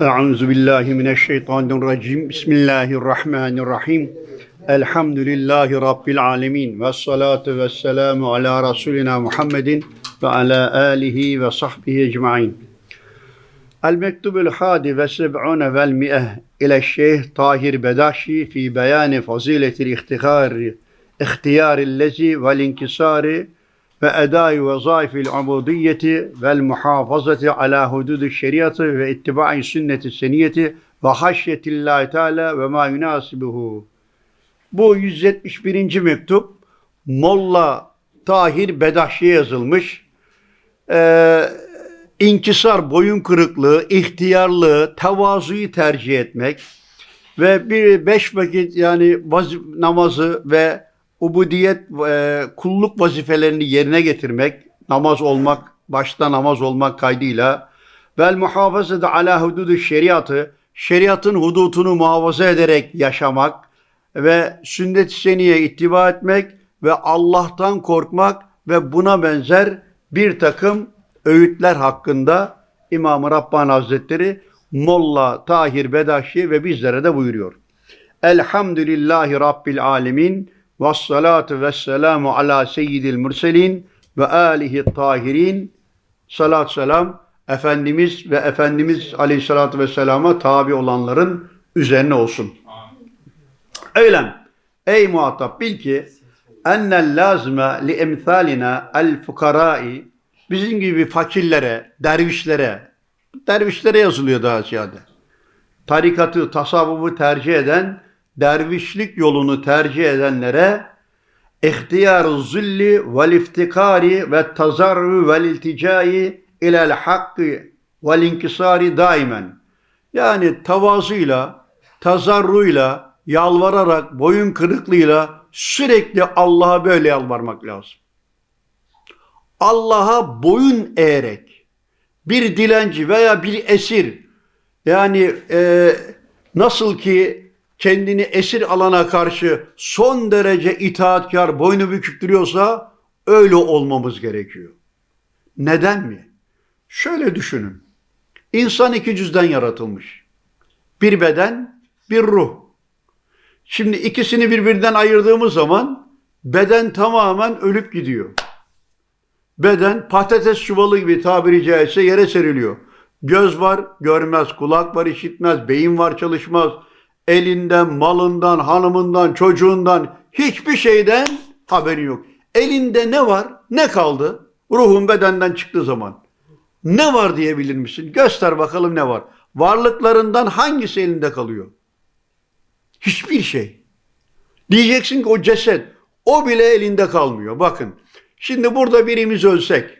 Euzu billahi mineşşeytanirracim. Bismillahirrahmanirrahim. Elhamdülillahi rabbil alamin ve salatu vesselamu ala rasulina Muhammedin ve ala alihi ve sahbihi ecmaîn. El mektubul hadi ve seb'une vel mi'eh ile Şeyh Tahir Bedaşi fi beyani faziletil ihtihar ihtiyarillezi vel inkisari ve edai vezaifil ubudiyeti vel muhafazati ala hududi şeriatı ve ittibai sünneti seniyeti ve haşyetillahi teala ve ma yunasibuhu. Bu 171. mektup Molla Tahir Bedahşi'ye yazılmış. Ee, inkisar, boyun kırıklığı, ihtiyarlığı, tevazuyu tercih etmek ve bir beş vakit yani namazı ve ubudiyet, e, kulluk vazifelerini yerine getirmek, namaz olmak, başta namaz olmak kaydıyla vel muhafazada ala hududu şeriatı, şeriatın hudutunu muhafaza ederek yaşamak ve sünnet-i seniye ittiba etmek ve Allah'tan korkmak ve buna benzer bir takım öğütler hakkında İmam-ı Rabbani Hazretleri Molla Tahir Bedaşi ve bizlere de buyuruyor. Elhamdülillahi Rabbil Alemin ve salatu ve selamu ala seyyidil mürselin ve alihi tahirin salat selam Efendimiz ve Efendimiz aleyhissalatü vesselama tabi olanların üzerine olsun. Eylem. Ey muhatap bil ki ennel lazime li emthalina el fukarai bizim gibi fakirlere, dervişlere, dervişlere yazılıyor daha ziyade. Tarikatı, tasavvufu tercih eden, dervişlik yolunu tercih edenlere ihtiyar zilli vel iftikari ve tazarru vel ilticai ilel hakkı vel inkisari daimen. Yani tavazıyla, tazarruyla, yalvararak, boyun kırıklığıyla sürekli Allah'a böyle yalvarmak lazım. Allah'a boyun eğerek bir dilenci veya bir esir yani e, nasıl ki kendini esir alana karşı son derece itaatkar, boynu bükük duruyorsa öyle olmamız gerekiyor. Neden mi? Şöyle düşünün. İnsan iki cüzden yaratılmış. Bir beden, bir ruh. Şimdi ikisini birbirinden ayırdığımız zaman beden tamamen ölüp gidiyor. Beden patates çuvalı gibi tabiri caizse yere seriliyor. Göz var görmez, kulak var işitmez, beyin var çalışmaz. Elinden, malından, hanımından, çocuğundan hiçbir şeyden haberi yok. Elinde ne var? Ne kaldı? Ruhun bedenden çıktığı zaman. Ne var diyebilir misin? Göster bakalım ne var. Varlıklarından hangisi elinde kalıyor? Hiçbir şey. Diyeceksin ki o ceset, o bile elinde kalmıyor. Bakın, şimdi burada birimiz ölsek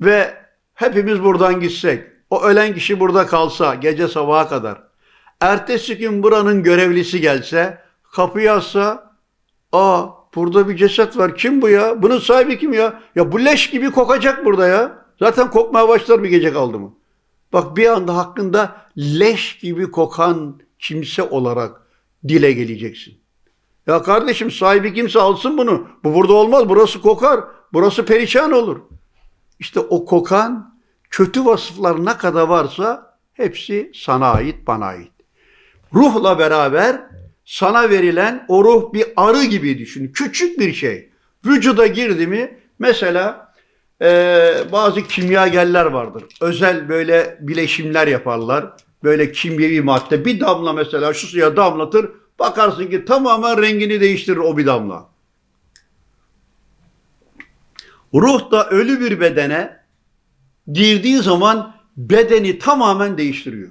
ve hepimiz buradan gitsek, o ölen kişi burada kalsa gece sabaha kadar, ertesi gün buranın görevlisi gelse, kapıyı açsa, aa burada bir ceset var, kim bu ya? Bunun sahibi kim ya? Ya bu leş gibi kokacak burada ya. Zaten kokmaya başlar bir gece kaldı mı? Bak bir anda hakkında leş gibi kokan kimse olarak dile geleceksin. Ya kardeşim sahibi kimse alsın bunu. Bu burada olmaz. Burası kokar. Burası perişan olur. İşte o kokan kötü vasıflar ne kadar varsa hepsi sana ait, bana ait. Ruhla beraber sana verilen o ruh bir arı gibi düşün. Küçük bir şey. Vücuda girdi mi mesela e, bazı kimyagerler vardır. Özel böyle bileşimler yaparlar böyle kimyevi madde bir damla mesela şu suya damlatır bakarsın ki tamamen rengini değiştirir o bir damla. Ruh da ölü bir bedene girdiği zaman bedeni tamamen değiştiriyor.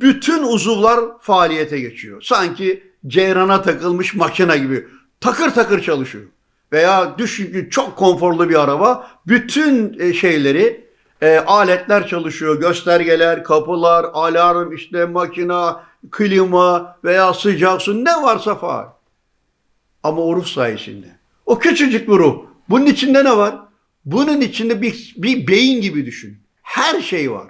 Bütün uzuvlar faaliyete geçiyor. Sanki ceyrana takılmış makine gibi takır takır çalışıyor. Veya düşün çok konforlu bir araba bütün e, şeyleri e, aletler çalışıyor. Göstergeler, kapılar, alarm, işte makina, klima veya sıcak su ne varsa faal. Ama o ruh sayesinde. O küçücük bir ruh. Bunun içinde ne var? Bunun içinde bir, bir beyin gibi düşün. Her şey var.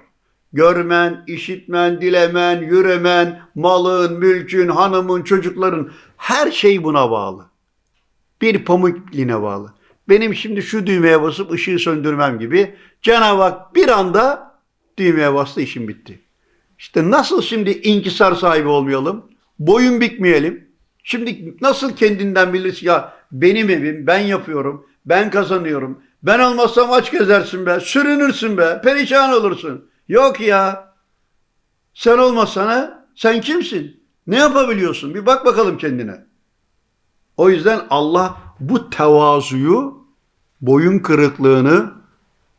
Görmen, işitmen, dilemen, yürümen, malın, mülkün, hanımın, çocukların her şey buna bağlı. Bir pamuk ipliğine bağlı benim şimdi şu düğmeye basıp ışığı söndürmem gibi Cenab-ı Hak bir anda düğmeye bastı işim bitti. İşte nasıl şimdi inkisar sahibi olmayalım? Boyun bükmeyelim. Şimdi nasıl kendinden bilirsin ya benim evim, ben yapıyorum, ben kazanıyorum. Ben olmazsam aç gezersin be, sürünürsün be, perişan olursun. Yok ya. Sen olmasana sen kimsin? Ne yapabiliyorsun? Bir bak bakalım kendine. O yüzden Allah bu tevazuyu, boyun kırıklığını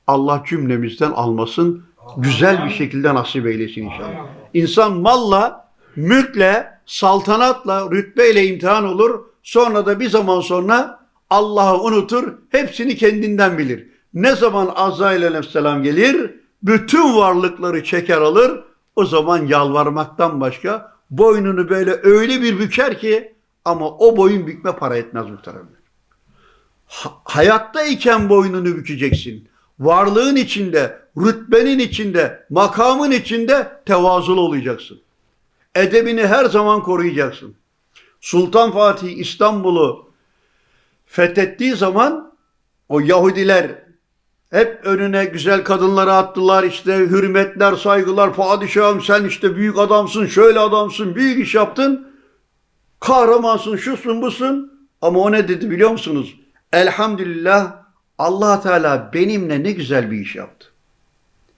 Allah cümlemizden almasın. Güzel bir şekilde nasip eylesin inşallah. İnsan malla, mülkle, saltanatla, rütbeyle imtihan olur. Sonra da bir zaman sonra Allah'ı unutur. Hepsini kendinden bilir. Ne zaman Azrail aleyhisselam gelir, bütün varlıkları çeker alır. O zaman yalvarmaktan başka boynunu böyle öyle bir büker ki ama o boyun bükme para etmez muhteremler. Ha- hayattayken boynunu bükeceksin. Varlığın içinde, rütbenin içinde, makamın içinde tevazulu olacaksın. Edebini her zaman koruyacaksın. Sultan Fatih İstanbul'u fethettiği zaman o Yahudiler hep önüne güzel kadınları attılar işte hürmetler, saygılar, padişahım sen işte büyük adamsın, şöyle adamsın, büyük iş yaptın. Kahramansın, şusun, busun. Ama o ne dedi biliyor musunuz? Elhamdülillah allah Teala benimle ne güzel bir iş yaptı.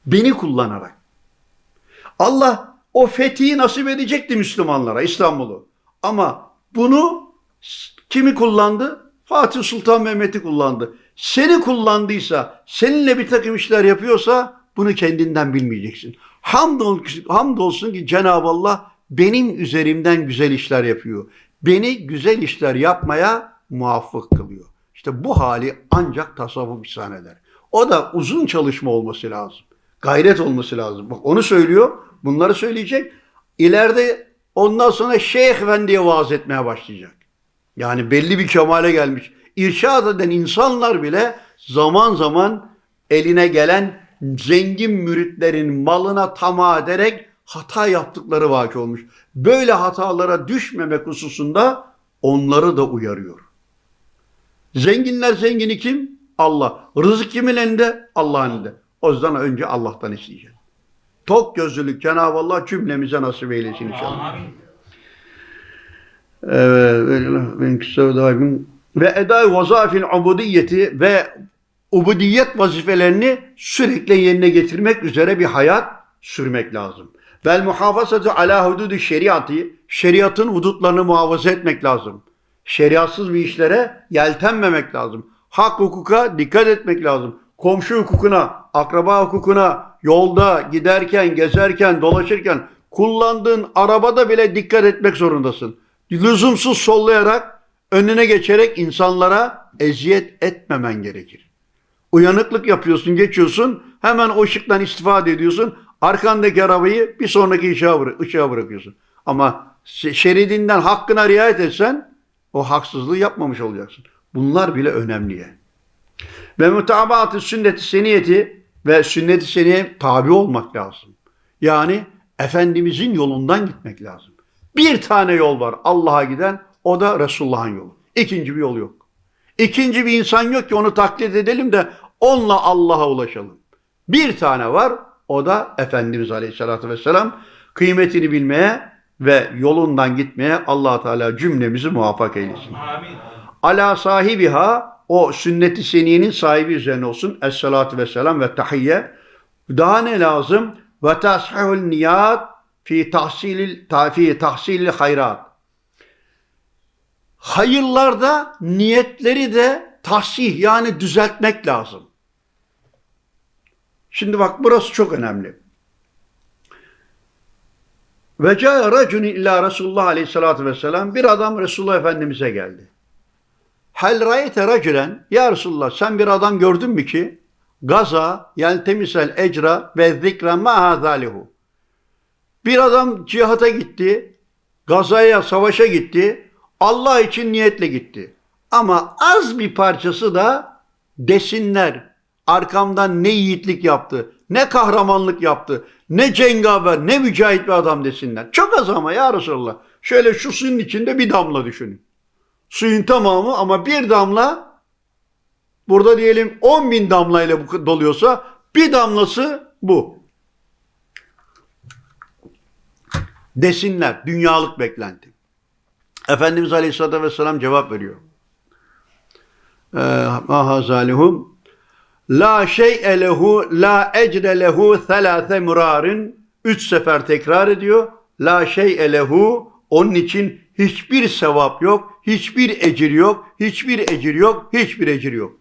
Beni kullanarak. Allah o fethi nasip edecekti Müslümanlara İstanbul'u. Ama bunu kimi kullandı? Fatih Sultan Mehmet'i kullandı. Seni kullandıysa, seninle bir takım işler yapıyorsa bunu kendinden bilmeyeceksin. Hamdolsun, hamdolsun ki Cenab-ı Allah benim üzerimden güzel işler yapıyor. Beni güzel işler yapmaya muvaffak kılıyor. İşte bu hali ancak tasavvuf ihsan eder. O da uzun çalışma olması lazım. Gayret olması lazım. Bak onu söylüyor. Bunları söyleyecek. İleride ondan sonra Şeyh Efendi'ye vaaz etmeye başlayacak. Yani belli bir kemale gelmiş. İrşad eden insanlar bile zaman zaman eline gelen zengin müritlerin malına tamah ederek hata yaptıkları vaki olmuş. Böyle hatalara düşmemek hususunda onları da uyarıyor. Zenginler zengini kim? Allah. Rızık kimin elinde? Allah'ın elinde. O yüzden önce Allah'tan isteyeceğiz. Tok gözlülük Cenab-ı Allah cümlemize nasip eylesin inşallah. Evet, ben kısa ve eda vazafil ubudiyeti ve ubudiyet vazifelerini sürekli yerine getirmek üzere bir hayat sürmek lazım. Vel muhafazatı ala hududu şeriatı, şeriatın hudutlarını muhafaza etmek lazım. Şeriatsız bir işlere yeltenmemek lazım. Hak hukuka dikkat etmek lazım. Komşu hukukuna, akraba hukukuna, yolda giderken, gezerken, dolaşırken kullandığın arabada bile dikkat etmek zorundasın. Lüzumsuz sollayarak, önüne geçerek insanlara eziyet etmemen gerekir. Uyanıklık yapıyorsun, geçiyorsun, hemen o ışıktan istifade ediyorsun. Arkandaki arabayı bir sonraki ışığa, bıra- ışığa bırakıyorsun. Ama şe- şeridinden hakkına riayet etsen o haksızlığı yapmamış olacaksın. Bunlar bile önemli. Ve mutabaatı sünnet-i seniyeti ve sünnet-i seniye tabi olmak lazım. Yani Efendimizin yolundan gitmek lazım. Bir tane yol var Allah'a giden o da Resulullah'ın yolu. İkinci bir yol yok. İkinci bir insan yok ki onu taklit edelim de onunla Allah'a ulaşalım. Bir tane var o da Efendimiz Aleyhisselatü Vesselam kıymetini bilmeye ve yolundan gitmeye allah Teala cümlemizi muvaffak eylesin. Amin. Ala sahibiha o sünnet-i seniyenin sahibi üzerine olsun. Esselatu vesselam ve tahiyye. Daha ne lazım? Ve tashihul niyat fi tahsilil ta- fi tahsilil hayrat. Hayırlarda niyetleri de tahsih yani düzeltmek lazım. Şimdi bak burası çok önemli. Ve câ racun illa Resulullah aleyhissalatü vesselam bir adam Resulullah Efendimiz'e geldi. Hel rayete racülen ya Resulullah sen bir adam gördün mü ki gaza yeltemisel ecra ve zikra ma hazalihu. Bir adam cihata gitti, gazaya, savaşa gitti, Allah için niyetle gitti. Ama az bir parçası da desinler, arkamdan ne yiğitlik yaptı, ne kahramanlık yaptı, ne cengaver, ne mücahit bir adam desinler. Çok az ama ya Resulallah. Şöyle şu suyun içinde bir damla düşünün. Suyun tamamı ama bir damla burada diyelim 10 bin damlayla doluyorsa bir damlası bu. Desinler. Dünyalık beklenti. Efendimiz Aleyhisselatü Vesselam cevap veriyor. Mahazalihum La şey'e lehu la ecre lehu thelâthe murarin Üç sefer tekrar ediyor. La şey'e lehu onun için hiçbir sevap yok, hiçbir ecir yok, hiçbir ecir yok, hiçbir ecir yok.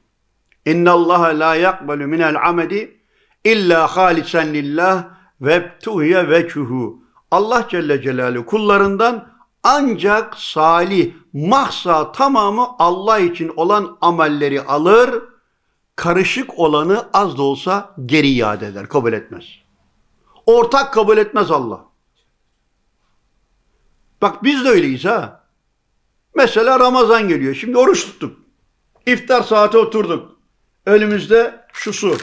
İnna Allah la yakbalu minel amedi illa halisen lillah ve tuhiye veçhuhu. Allah Celle Celaluhu kullarından ancak salih, mahsa tamamı Allah için olan amelleri alır, karışık olanı az da olsa geri iade eder, kabul etmez. Ortak kabul etmez Allah. Bak biz de öyleyiz ha. Mesela Ramazan geliyor. Şimdi oruç tuttuk. İftar saati oturduk. Önümüzde şu su.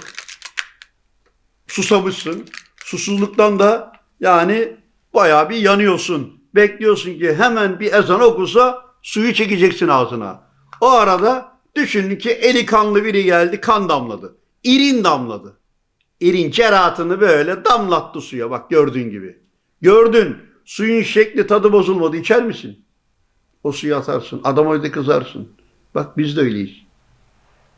Susamışsın. Susuzluktan da yani bayağı bir yanıyorsun. Bekliyorsun ki hemen bir ezan okusa suyu çekeceksin ağzına. O arada düşünün ki eli kanlı biri geldi kan damladı. İrin damladı. İrin kerahatını böyle damlattı suya bak gördüğün gibi. Gördün suyun şekli tadı bozulmadı içer misin? O suyu atarsın adama öyle kızarsın. Bak biz de öyleyiz.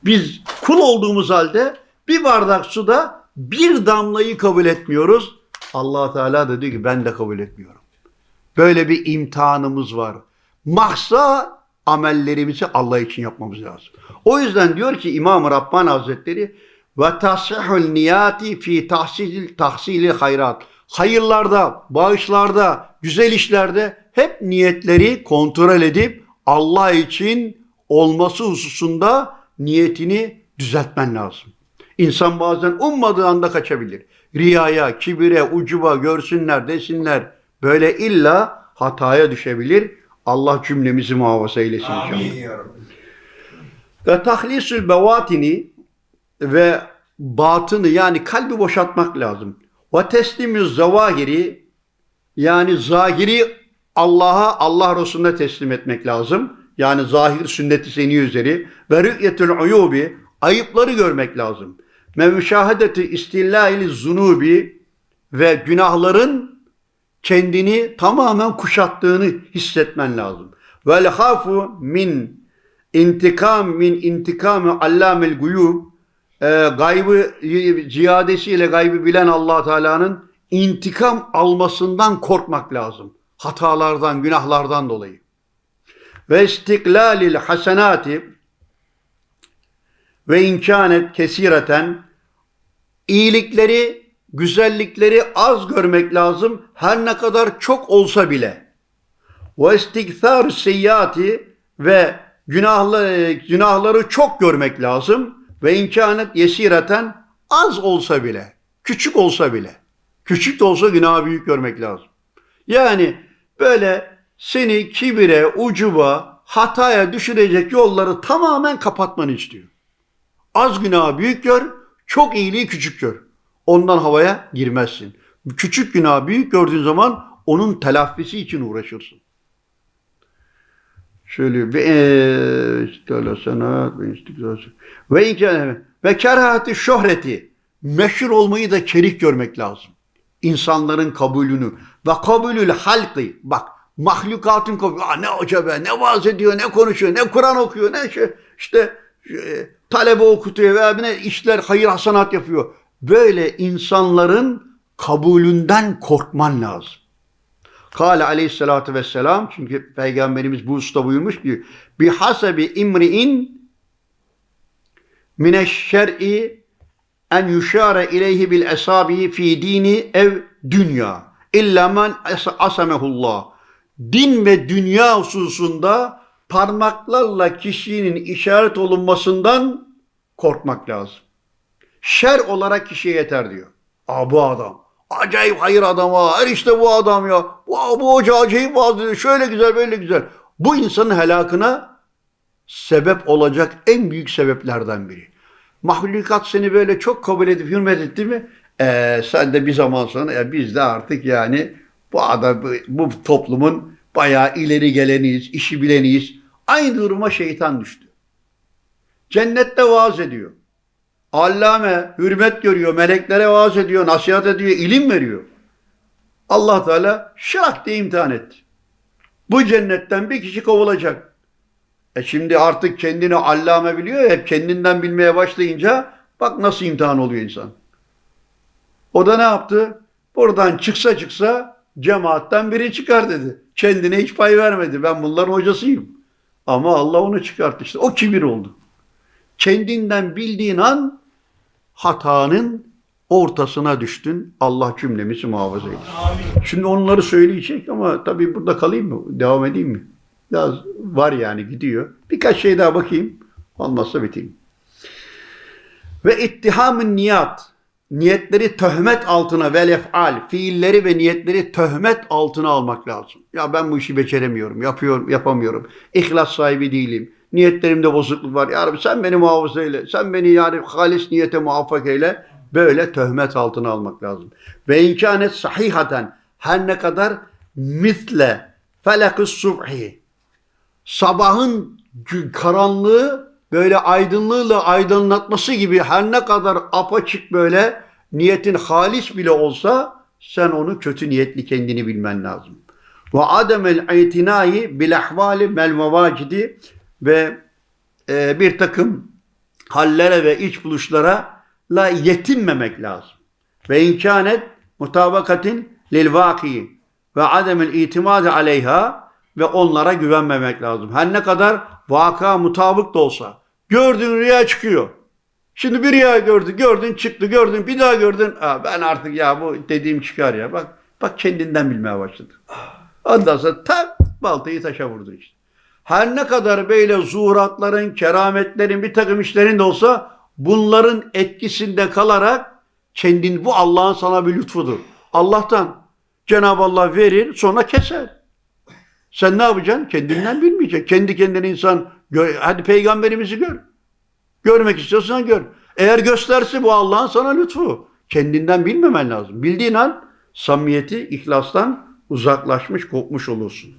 Biz kul olduğumuz halde bir bardak suda bir damlayı kabul etmiyoruz. allah Teala da diyor ki ben de kabul etmiyorum. Böyle bir imtihanımız var. Mahsa amellerimizi Allah için yapmamız lazım. O yüzden diyor ki İmam-ı Rabbani Hazretleri ve tasihul niyati fi tahsil tahsili hayrat. Hayırlarda, bağışlarda, güzel işlerde hep niyetleri kontrol edip Allah için olması hususunda niyetini düzeltmen lazım. İnsan bazen ummadığı anda kaçabilir. Riyaya, kibire, ucuba, görsünler, desinler. Böyle illa hataya düşebilir. Allah cümlemizi muhafaza eylesin. Amin. Ve tahlisül bevatini ve batını yani kalbi boşaltmak lazım. Ve teslimü zavahiri yani zahiri Allah'a Allah Resulüne teslim etmek lazım. Yani zahir sünneti seni üzeri ve rü'yetül uyubi ayıpları görmek lazım. Ve müşahedeti istillâili zunubi ve günahların kendini tamamen kuşattığını hissetmen lazım. Vel hafu min intikam min intikamı allamel guyub e, gaybı ziyadesiyle gaybı bilen Allah Teala'nın intikam almasından korkmak lazım. Hatalardan, günahlardan dolayı. Ve istiklalil hasenati ve imkanet kesireten iyilikleri, güzellikleri az görmek lazım her ne kadar çok olsa bile. Ve istikthar seyyati ve günahları, günahları çok görmek lazım ve imkanet yesireten az olsa bile, küçük olsa bile. Küçük de olsa günahı büyük görmek lazım. Yani böyle seni kibire, ucuba, hataya düşürecek yolları tamamen kapatmanı istiyor. Az günahı büyük gör, çok iyiliği küçük gör. Ondan havaya girmezsin. Küçük günahı büyük gördüğün zaman onun telafisi için uğraşırsın. Şöyle istala sanat ve istikrar ve imkanı ve kerahati şöhreti meşhur olmayı da kerih görmek lazım. İnsanların kabulünü ve kabulül halkı bak mahlukatın kabulü. Aa, ne hoca be ne vaaz ediyor ne konuşuyor ne Kur'an okuyor ne şey işte e, talebe okutuyor veya ne işler hayır hasanat yapıyor. Böyle insanların kabulünden korkman lazım. Kale aleyhissalatü vesselam çünkü Peygamberimiz bu usta buyurmuş ki bi hasebi imri'in mineşşer'i en yuşare ileyhi bil esabi fi dini ev dünya illa men asamehullah din ve dünya hususunda parmaklarla kişinin işaret olunmasından korkmak lazım. Şer olarak kişiye yeter diyor. Aa bu adam. Acayip hayır adam ha. Her işte bu adam ya. Bu, bu hoca acayip vaaz. Şöyle güzel böyle güzel. Bu insanın helakına sebep olacak en büyük sebeplerden biri. Mahlukat seni böyle çok kabul edip hürmet etti mi? Ee, sen de bir zaman sonra ya biz de artık yani bu adam bu toplumun bayağı ileri geleniyiz, işi bileniyiz. Aynı duruma şeytan düştü. Cennette vaaz ediyor. Allame hürmet görüyor, meleklere vaaz ediyor, nasihat ediyor, ilim veriyor. Allah Teala şak diye imtihan etti. Bu cennetten bir kişi kovulacak. E şimdi artık kendini allame biliyor ya, hep kendinden bilmeye başlayınca bak nasıl imtihan oluyor insan. O da ne yaptı? Buradan çıksa çıksa cemaatten biri çıkar dedi. Kendine hiç pay vermedi. Ben bunların hocasıyım. Ama Allah onu çıkarttı işte. O kibir oldu. Kendinden bildiğin an hatanın ortasına düştün. Allah cümlemizi muhafaza eylesin. Şimdi onları söyleyecek ama tabii burada kalayım mı? Devam edeyim mi? Biraz var yani gidiyor. Birkaç şey daha bakayım. Olmazsa biteyim. Ve ittihamın niyat. Niyetleri töhmet altına vel ef'al. Fiilleri ve niyetleri töhmet altına almak lazım. Ya ben bu işi beceremiyorum. Yapıyorum, yapamıyorum. İhlas sahibi değilim. Niyetlerimde bozukluk var. Ya Rabbi sen beni muhafaza eyle. Sen beni yani halis niyete muvaffak eyle. Böyle töhmet altına almak lazım. Ve imkanet sahihaten her ne kadar misle felakı subhi sabahın karanlığı böyle aydınlığıyla aydınlatması gibi her ne kadar apaçık böyle niyetin halis bile olsa sen onu kötü niyetli kendini bilmen lazım. Ve ademel itinai bil ahvali mel mevacidi ve e, bir takım hallere ve iç buluşlara la yetinmemek lazım. Ve imkanet mutabakatin lil vaki ve ademel itimadi aleyha ve onlara güvenmemek lazım. Her ne kadar vaka mutabık da olsa. Gördün rüya çıkıyor. Şimdi bir rüya gördü, gördün çıktı, gördün bir daha gördün. Aa, ben artık ya bu dediğim çıkar ya. Bak bak kendinden bilmeye başladı. Ondan sonra tak baltayı taşa vurdu işte. Her ne kadar böyle zuhuratların, kerametlerin, bir takım işlerin de olsa bunların etkisinde kalarak kendin bu Allah'ın sana bir lütfudur. Allah'tan Cenab-ı Allah verir sonra keser. Sen ne yapacaksın? Kendinden bilmeyecek. Kendi kendine insan gö- hadi peygamberimizi gör. Görmek istiyorsan gör. Eğer gösterse bu Allah'ın sana lütfu. Kendinden bilmemen lazım. Bildiğin an samimiyeti, ihlastan uzaklaşmış, kopmuş olursun.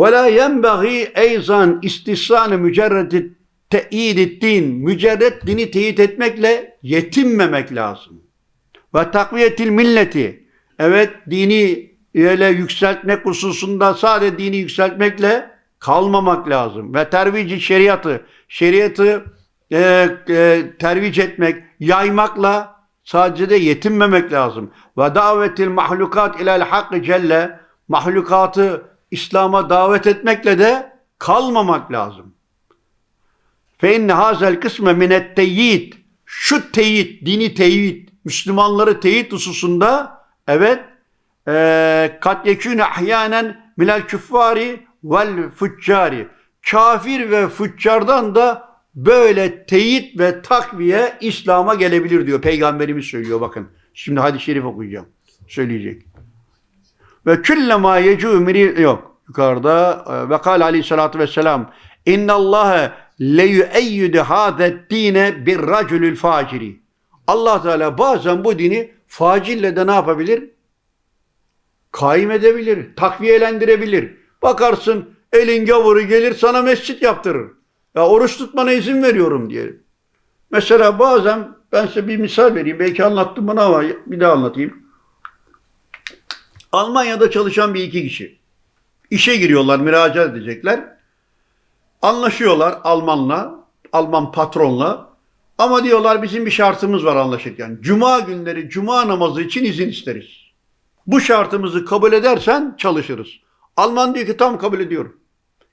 Ve la yenbeği eyzan istisane mücerredi teyid din. Mücerret dini teyit etmekle yetinmemek lazım. Ve takviyetil milleti. Evet dini öyle yükseltmek hususunda sadece dini yükseltmekle kalmamak lazım. Ve tervici şeriatı. Şeriatı e, e, tervic etmek, yaymakla sadece de yetinmemek lazım. Ve davetil mahlukat ilel hakkı celle. Mahlukatı İslam'a davet etmekle de kalmamak lazım. Fe inne hazel kısme minet teyit. Şu teyit, dini teyit, Müslümanları teyit hususunda evet e, kat yekûne ahyanen minel küffari vel fuccari. Kafir ve fuccardan da böyle teyit ve takviye İslam'a gelebilir diyor. Peygamberimiz söylüyor bakın. Şimdi hadis-i şerif okuyacağım. Söyleyecek. Ve küllema yecu miri yok. Yukarıda e, ve kal aleyhissalatü vesselam inna Allahe le yüeyyüdü hâzet dine bir racülül faciri. Allah Teala bazen bu dini facille de ne yapabilir? Kaim edebilir, takviyelendirebilir. Bakarsın elin gavuru gelir sana mescit yaptırır. Ya oruç tutmana izin veriyorum diye. Mesela bazen ben size bir misal vereyim. Belki anlattım bunu ama bir daha anlatayım. Almanya'da çalışan bir iki kişi. İşe giriyorlar, müracaat edecekler. Anlaşıyorlar Almanla, Alman patronla. Ama diyorlar bizim bir şartımız var anlaşırken. Cuma günleri cuma namazı için izin isteriz. Bu şartımızı kabul edersen çalışırız. Alman diyor ki tam kabul ediyorum.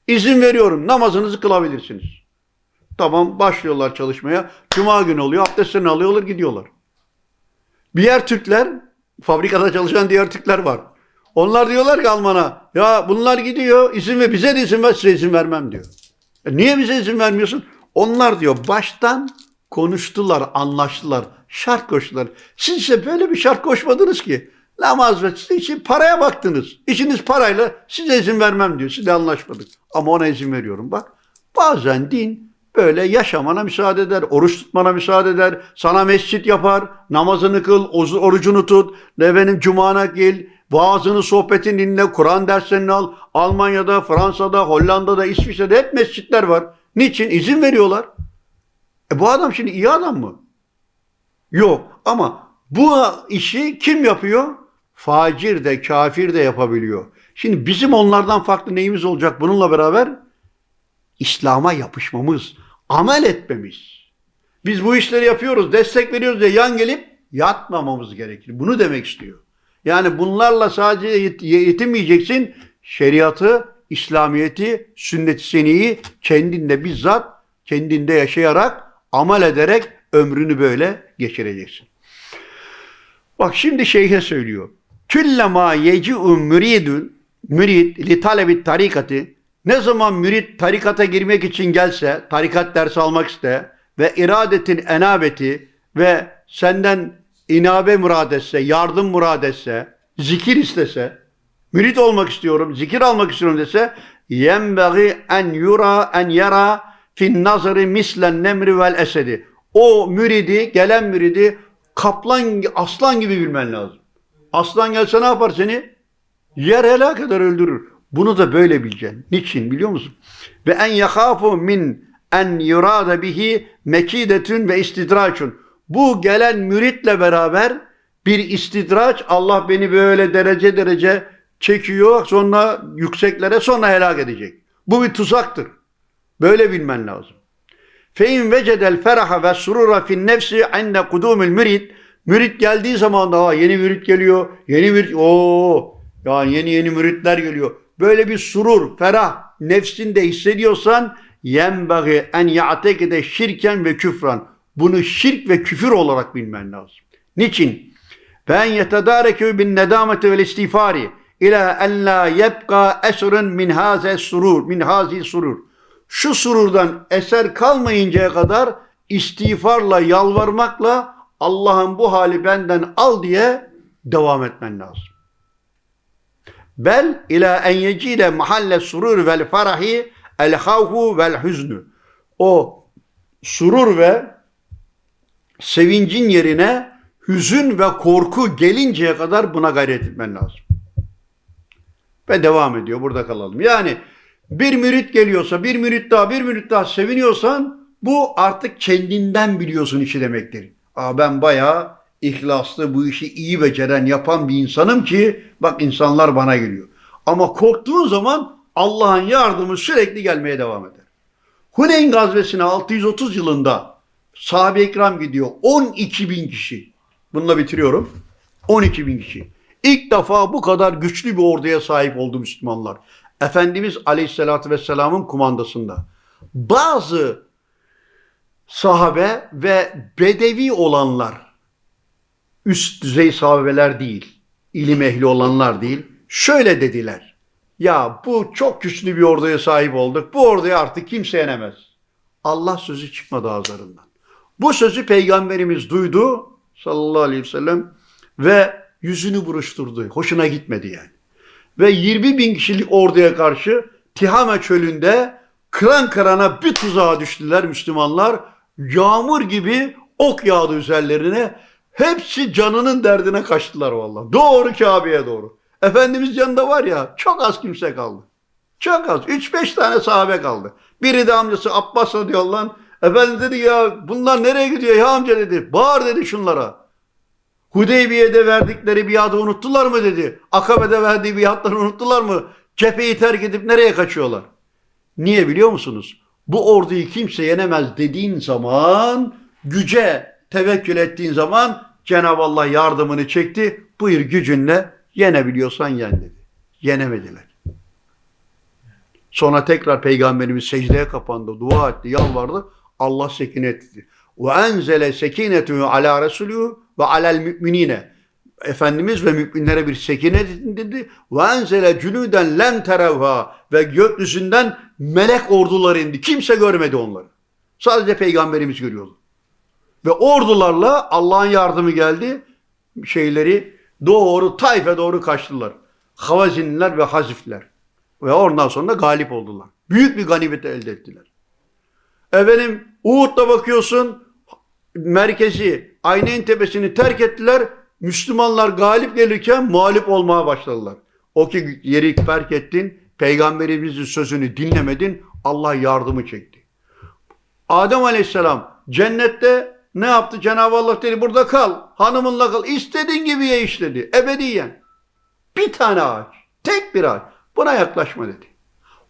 İzin veriyorum namazınızı kılabilirsiniz. Tamam başlıyorlar çalışmaya. Cuma günü oluyor abdestlerini alıyorlar gidiyorlar. Diğer Türkler fabrikada çalışan diğer Türkler var. Onlar diyorlar ki Alman'a ya bunlar gidiyor izin ve bize de izin ver size izin vermem diyor. E niye bize izin vermiyorsun? Onlar diyor baştan konuştular, anlaştılar, şart koştular. Siz ise böyle bir şart koşmadınız ki. Namaz ve siz için paraya baktınız. İşiniz parayla size izin vermem diyor. Sizle anlaşmadık. Ama ona izin veriyorum. Bak bazen din böyle yaşamana müsaade eder, oruç tutmana müsaade eder, sana mescit yapar, namazını kıl, orucunu tut, efendim cumana gel, vaazını, sohbetini dinle, Kur'an derslerini al. Almanya'da, Fransa'da, Hollanda'da, İsviçre'de hep mescitler var. Niçin? İzin veriyorlar. E bu adam şimdi iyi adam mı? Yok ama bu işi kim yapıyor? facir de kafir de yapabiliyor. Şimdi bizim onlardan farklı neyimiz olacak bununla beraber? İslam'a yapışmamız, amel etmemiz. Biz bu işleri yapıyoruz, destek veriyoruz diye yan gelip yatmamamız gerekir. Bunu demek istiyor. Yani bunlarla sadece yet- yetinmeyeceksin. Şeriatı, İslamiyeti, sünnet-i seniyi kendinde bizzat, kendinde yaşayarak, amel ederek ömrünü böyle geçireceksin. Bak şimdi şeyhe söylüyor. Küllema yeci'u müridun mürid li talebi tarikati ne zaman mürid tarikata girmek için gelse, tarikat dersi almak iste ve iradetin enabeti ve senden inabe murad etse, yardım murad etse, zikir istese, mürid olmak istiyorum, zikir almak istiyorum dese, yenbeği en yura en yara fin nazarı mislen nemri vel esedi. O müridi, gelen müridi kaplan, aslan gibi bilmen lazım. Aslan gelse ne yapar seni? Yer helak eder öldürür. Bunu da böyle bileceksin. Niçin biliyor musun? Ve en yakafu min en yurada bihi mekidetün ve istidraçun. Bu gelen müritle beraber bir istidraç Allah beni böyle derece derece çekiyor sonra yükseklere sonra helak edecek. Bu bir tuzaktır. Böyle bilmen lazım. Fein vecedel feraha ve surura fin nefsi inde kudumil mürid. Mürid geldiği zaman daha yeni mürid geliyor. Yeni mürid o yani yeni yeni müritler geliyor. Böyle bir surur, ferah nefsinde hissediyorsan yenbagi en ya'tekide şirken ve küfran. Bunu şirk ve küfür olarak bilmen lazım. Niçin? Ben yetedarekü bin nedameti vel istifari ila en la yebqa esrun min haze surur, min hazi surur. Şu sururdan eser kalmayıncaya kadar istiğfarla, yalvarmakla Allah'ın bu hali benden al diye devam etmen lazım. Bel ila en yecile mahalle surur vel farahi el havfu vel hüznü. O surur ve sevincin yerine hüzün ve korku gelinceye kadar buna gayret etmen lazım. Ve devam ediyor. Burada kalalım. Yani bir mürit geliyorsa, bir mürit daha, bir mürit daha seviniyorsan bu artık kendinden biliyorsun işi demektir. Aa ben bayağı ihlaslı, bu işi iyi beceren, yapan bir insanım ki bak insanlar bana geliyor. Ama korktuğun zaman Allah'ın yardımı sürekli gelmeye devam eder. Huneyn gazvesine 630 yılında sahabe-i ikram gidiyor. 12 bin kişi. Bununla bitiriyorum. 12 bin kişi. İlk defa bu kadar güçlü bir orduya sahip oldu Müslümanlar. Efendimiz Aleyhisselatü Vesselam'ın kumandasında. Bazı sahabe ve bedevi olanlar, üst düzey sahabeler değil, ilim ehli olanlar değil, şöyle dediler. Ya bu çok güçlü bir orduya sahip olduk. Bu orduya artık kimse yenemez. Allah sözü çıkmadı ağızlarından. Bu sözü peygamberimiz duydu sallallahu aleyhi ve sellem ve yüzünü buruşturdu. Hoşuna gitmedi yani. Ve 20 bin kişilik orduya karşı Tihame çölünde kıran kırana bir tuzağa düştüler Müslümanlar. Yağmur gibi ok yağdı üzerlerine. Hepsi canının derdine kaçtılar vallahi. Doğru Kabe'ye doğru. Efendimiz yanında var ya çok az kimse kaldı. Çok az. 3-5 tane sahabe kaldı. Biri de amcası Abbas radıyallahu anh. Efendim dedi ya bunlar nereye gidiyor ya amca dedi. Bağır dedi şunlara. Hudeybiye'de verdikleri biatı unuttular mı dedi. Akabe'de verdiği biatları unuttular mı? Cepheyi terk edip nereye kaçıyorlar? Niye biliyor musunuz? Bu orduyu kimse yenemez dediğin zaman, güce tevekkül ettiğin zaman Cenab-ı Allah yardımını çekti. Buyur gücünle yenebiliyorsan yen dedi. Yenemediler. Sonra tekrar Peygamberimiz secdeye kapandı, dua etti, yalvardı. Allah sekinet etti. Ve enzele sekinetu ala resulü ve alel müminine. Efendimiz ve müminlere bir sekinet indirdi. Ve enzele cünüden lem terevha ve gökyüzünden melek orduları indi. Kimse görmedi onları. Sadece Peygamberimiz görüyordu. Ve ordularla Allah'ın yardımı geldi. Şeyleri doğru Taif'e doğru kaçtılar. Havazinliler ve Hazifler. Ve ondan sonra galip oldular. Büyük bir ganimet elde ettiler. Efendim Uhud'da bakıyorsun merkezi Aynen tepesini terk ettiler. Müslümanlar galip gelirken muhalif olmaya başladılar. O ki yeri terk ettin, peygamberimizin sözünü dinlemedin, Allah yardımı çekti. Adem Aleyhisselam cennette ne yaptı? Cenab-ı Allah dedi burada kal. Hanımınla kal. İstediğin gibi ye iç dedi. Ebediyen. Bir tane ağaç. Tek bir ağaç. Buna yaklaşma dedi.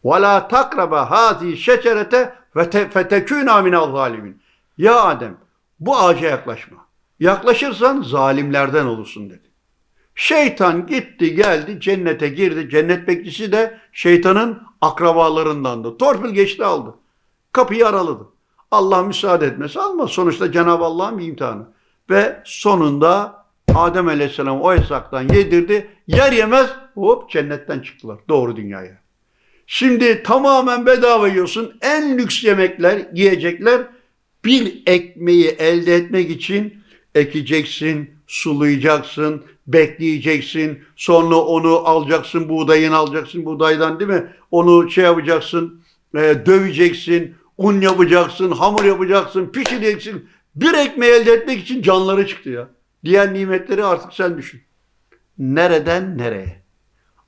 Ve la takraba hazi şecerete ve fetekûnâ minel zalimin. Ya Adem bu ağaca yaklaşma. Yaklaşırsan zalimlerden olursun dedi. Şeytan gitti geldi cennete girdi. Cennet bekçisi de şeytanın akrabalarındandı. Torpil geçti aldı. Kapıyı araladı. Allah müsaade etmesi almaz. Sonuçta Cenab-ı Allah'ın bir imtihanı. Ve sonunda Adem Aleyhisselam o yasaktan yedirdi. Yer yemez hop cennetten çıktılar. Doğru dünyaya. Şimdi tamamen bedava yiyorsun. En lüks yemekler, yiyecekler bir ekmeği elde etmek için ekeceksin, sulayacaksın, bekleyeceksin. Sonra onu alacaksın, buğdayını alacaksın buğdaydan değil mi? Onu şey yapacaksın, e, döveceksin, un yapacaksın, hamur yapacaksın, pişireceksin. Bir ekmeği elde etmek için canları çıktı ya. Diğer nimetleri artık sen düşün. Nereden nereye?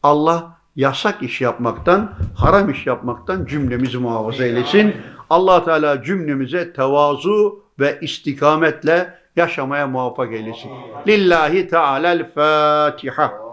Allah yasak iş yapmaktan, haram iş yapmaktan cümlemizi muhafaza eylesin. allah Teala cümlemize tevazu ve istikametle yaşamaya muvaffak eylesin. Lillahi Teala'l Fatiha.